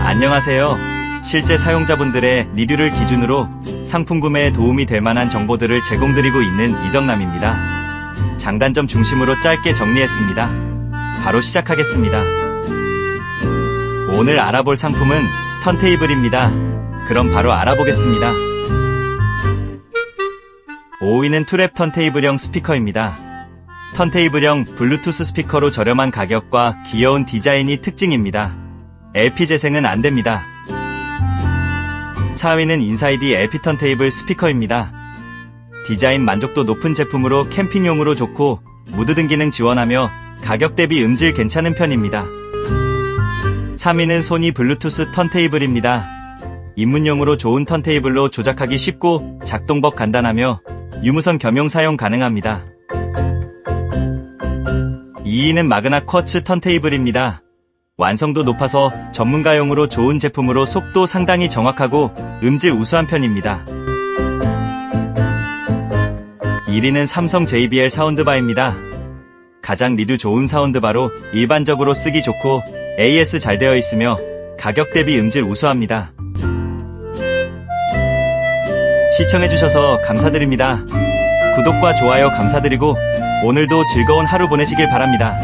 안녕하세요. 실제 사용자분들의 리뷰를 기준으로 상품 구매에 도움이 될 만한 정보들을 제공드리고 있는 이덕남입니다. 장단점 중심으로 짧게 정리했습니다. 바로 시작하겠습니다. 오늘 알아볼 상품은 턴테이블입니다. 그럼 바로 알아보겠습니다. 5위는 투랩 턴테이블형 스피커입니다. 턴테이블형 블루투스 스피커로 저렴한 가격과 귀여운 디자인이 특징입니다. LP 재생은 안 됩니다. 4위는 인사이디 LP 턴테이블 스피커입니다. 디자인 만족도 높은 제품으로 캠핑용으로 좋고 무드 등 기능 지원하며 가격 대비 음질 괜찮은 편입니다. 3위는 소니 블루투스 턴테이블입니다. 입문용으로 좋은 턴테이블로 조작하기 쉽고 작동법 간단하며 유무선 겸용 사용 가능합니다. 2위는 마그나 쿼츠 턴테이블입니다. 완성도 높아서 전문가용으로 좋은 제품으로 속도 상당히 정확하고 음질 우수한 편입니다. 1위는 삼성 JBL 사운드바입니다. 가장 리뷰 좋은 사운드바로 일반적으로 쓰기 좋고 AS 잘 되어 있으며 가격 대비 음질 우수합니다. 시청해주셔서 감사드립니다. 구독과 좋아요 감사드리고 오늘도 즐거운 하루 보내시길 바랍니다.